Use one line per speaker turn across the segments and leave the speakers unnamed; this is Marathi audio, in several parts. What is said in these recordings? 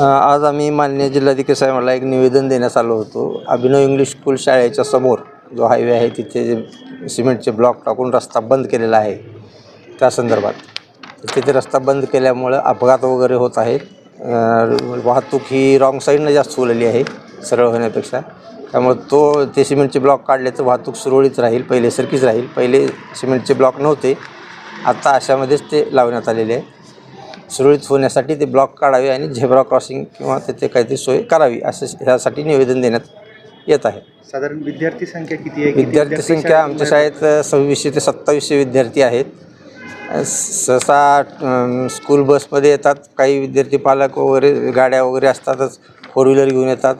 आज आम्ही मान्य जिल्हाधिकारी साहेबांना एक निवेदन देण्यास आलो होतो. अभिनव इंग्लिश स्कूल शाळेच्या समोर जो हायवे आहे तिथे सिमेंटचे ब्लॉक टाकून रस्ता बंद केलेला आहे त्या संदर्भात. तिथे रस्ता बंद केल्यामुळं अपघात वगैरे होत आहेत. वाहतूक ही रॉंग साईडनं जास्त होलेली आहे सरळ होण्यापेक्षा. त्यामुळे तो ते सिमेंटचे ब्लॉक काढले तर वाहतूक सुरळीत राहील पहिलेसारखीच राहील. पहिले सिमेंटचे ब्लॉक नव्हते. आत्ता अशामध्येच ते लावण्यात आलेले आहे. सुरळीत होण्यासाठी ते ब्लॉक काढावे आणि झेब्रा क्रॉसिंग किंवा तिथे काहीतरी सोय करावी असं ह्यासाठी निवेदन देण्यात येत आहे.
साधारण विद्यार्थी संख्या किती आहे?
विद्यार्थी संख्या आमच्या शाळेत सव्वीसशे ते सत्तावीसशे विद्यार्थी आहेत. सहसा स्कूल बसमध्ये येतात. काही विद्यार्थी पालक वगैरे गाड्या वगैरे असतातच फोर व्हीलर घेऊन येतात.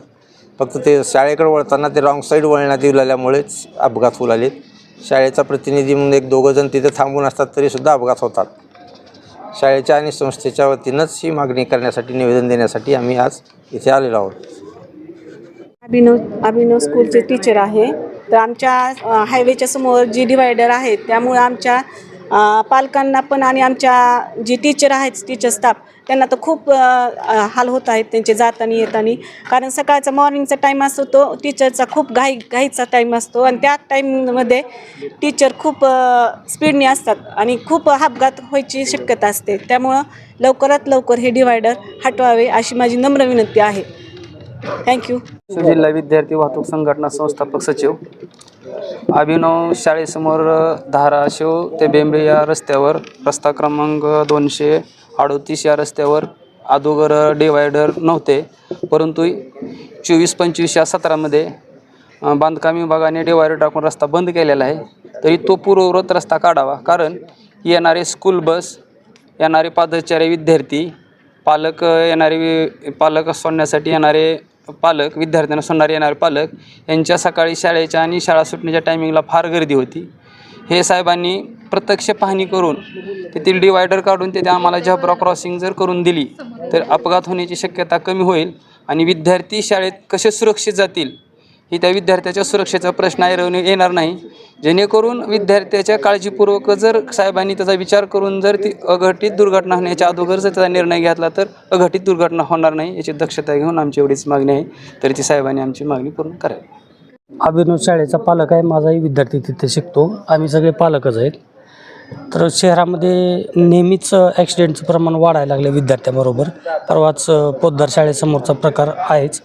फक्त ते शाळेकडे वळताना ते रॉंग साईड वळण्यात येऊ लागल्यामुळेच अपघात होऊ लागलेत शाळेचा प्रतिनिधी म्हणून एक दोघं जण तिथे थांबून असतात तरीसुद्धा अपघात होतात. शाळेच्या आणि संस्थेच्या वतीनंच ही मागणी करण्यासाठी निवेदन देण्यासाठी आम्ही आज इथे आलेलो आहोत.
अभिनव अभिनव स्कूलचे टीचर आहे. तर आमच्या हायवेच्या समोर जी डिवायडर आहे त्यामुळे आमच्या पालकांना पण आणि आमच्या जी टीचर आहेत टीचर स्टाफ त्यांना तर खूप हाल होत आहेत त्यांचे जाताना येताना कारण सकाळचा मॉर्निंगचा टाईम असतो तो टीचरचा खूप घाई घाईचा टाईम असतो आणि त्या टाईममध्ये टीचर खूप स्पीडने असतात आणि खूप अपघात व्हायची शक्यता असते. त्यामुळं लवकरात लवकर हे डिवायडर हटवावे अशी माझी नम्र विनंती आहे. थँक्यू
जिल्हा विद्यार्थी वाहतूक संघटना संस्थापक सचिव. अभिनव शाळेसमोर धाराशिव ते बेंबळे या रस्त्यावर रस्ता क्रमांक दोनशे अडोतीस या रस्त्यावर अगोदर डिवायडर नव्हते. परंतु चोवीस पंचवीस या सतरामध्ये बांधकाम विभागाने डिवायडर टाकून रस्ता बंद केलेला आहे. तरी तो पूर्ववत रस्ता काढावा कारण येणारे स्कूल बस येणारे पादचारी विद्यार्थी पालक येणारे पालक सोडण्यासाठी येणारे पालक विद्यार्थ्यांना सोडणारे येणारे पालक यांच्या सकाळी शाळेच्या आणि शाळा सुटण्याच्या टायमिंगला फार गर्दी होती. हे साहेबांनी प्रत्यक्ष पाहणी करून तेथील डिवायडर काढून तेथे आम्हाला झब्रा क्रॉसिंग जर करून दिली तर अपघात होण्याची शक्यता कमी होईल आणि विद्यार्थी शाळेत कसे सुरक्षित जातील ही त्या विद्यार्थ्याच्या सुरक्षेचा प्रश्न ऐरवणे येणार नाही. जेणेकरून विद्यार्थ्याच्या काळजीपूर्वक जर साहेबांनी त्याचा विचार करून जर ती अघटित दुर्घटना होण्याच्या अगोदर जर त्याचा निर्णय घेतला तर अघटित दुर्घटना होणार नाही याची दक्षता घेऊन आमची एवढीच मागणी आहे. तरी ती साहेबांनी आमची मागणी पूर्ण करावी.
अभिनव शाळेचा पालक आहे माझाही विद्यार्थी तिथे शिकतो. आम्ही सगळे पालकच आहेत. तर शहरामध्ये नेहमीच ॲक्सिडेंटचं प्रमाण वाढायला लागलं विद्यार्थ्यांबरोबर. परवाच पोद्दार शाळेसमोरचा प्रकार आहेच.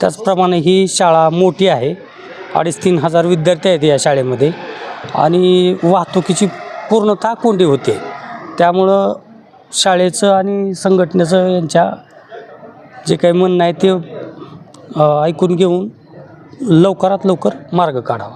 त्याचप्रमाणे ही शाळा मोठी आहे. अडीच तीन हजार विद्यार्थी आहेत या शाळेमध्ये. आणि वाहतुकीची पूर्णतः कोंडी होते. त्यामुळं शाळेचं आणि संघटनेचं यांच्या जे काही म्हणणं आहे ते ऐकून घेऊन लवकरात लवकर मार्ग काढावा.